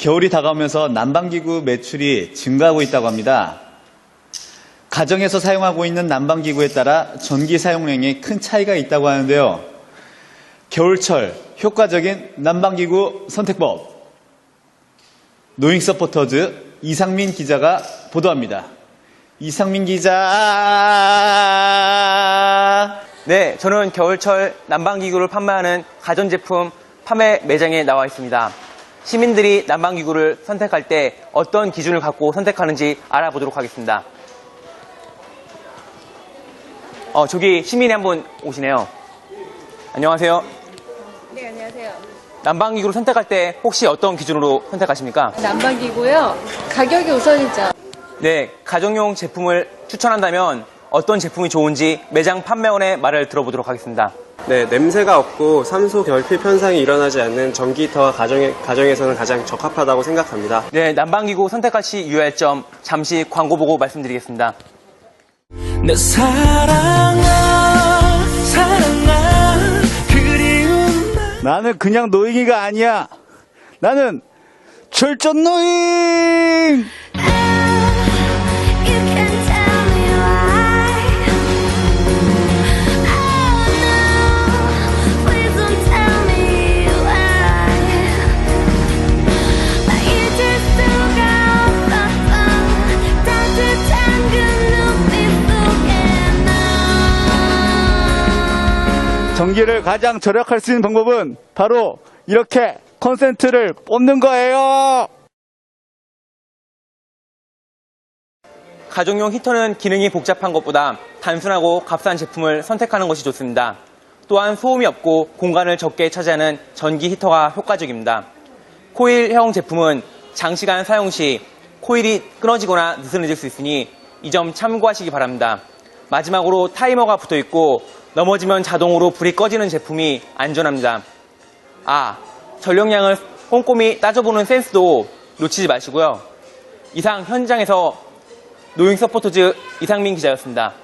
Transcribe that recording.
겨울이 다가오면서 난방기구 매출이 증가하고 있다고 합니다. 가정에서 사용하고 있는 난방기구에 따라 전기 사용량에 큰 차이가 있다고 하는데요. 겨울철 효과적인 난방기구 선택법. 노잉 서포터즈 이상민 기자가 보도합니다. 이상민 기자. 네, 저는 겨울철 난방기구를 판매하는 가전제품 판매 매장에 나와 있습니다. 시민들이 난방기구를 선택할 때 어떤 기준을 갖고 선택하는지 알아보도록 하겠습니다. 어, 저기 시민이 한 분 오시네요. 안녕하세요. 네, 안녕하세요. 난방기구를 선택할 때 혹시 어떤 기준으로 선택하십니까? 난방기고요. 가격이 우선이죠. 네, 가정용 제품을 추천한다면 어떤 제품이 좋은지 매장 판매원의 말을 들어보도록 하겠습니다. 네, 냄새가 없고 산소 결핍 현상이 일어나지 않는 전기 히터가 가정에, 가정에서는 가장 적합하다고 생각합니다. 네, 난방기구 선택할 시 유의할 점 잠시 광고 보고 말씀드리겠습니다. 내 사랑아 사랑아 그리운 나 나는 그냥 노잉이가 아니야. 나는 철전 노잉! You 전기를 가장 절약할 수 있는 방법은 바로 이렇게 컨센트를 뽑는 거예요. 가정용 히터는 기능이 복잡한 것보다 단순하고 값싼 제품을 선택하는 것이 좋습니다. 또한 소음이 없고 공간을 적게 차지하는 전기 히터가 효과적입니다. 코일형 제품은 장시간 사용 시 코일이 끊어지거나 느슨해질 수 있으니 이 점 참고하시기 바랍니다. 마지막으로 타이머가 붙어 있고 넘어지면 자동으로 불이 꺼지는 제품이 안전합니다. 아, 전력량을 꼼꼼히 따져보는 센스도 놓치지 마시고요. 이상 현장에서 노잉 서포터즈 이상민 기자였습니다.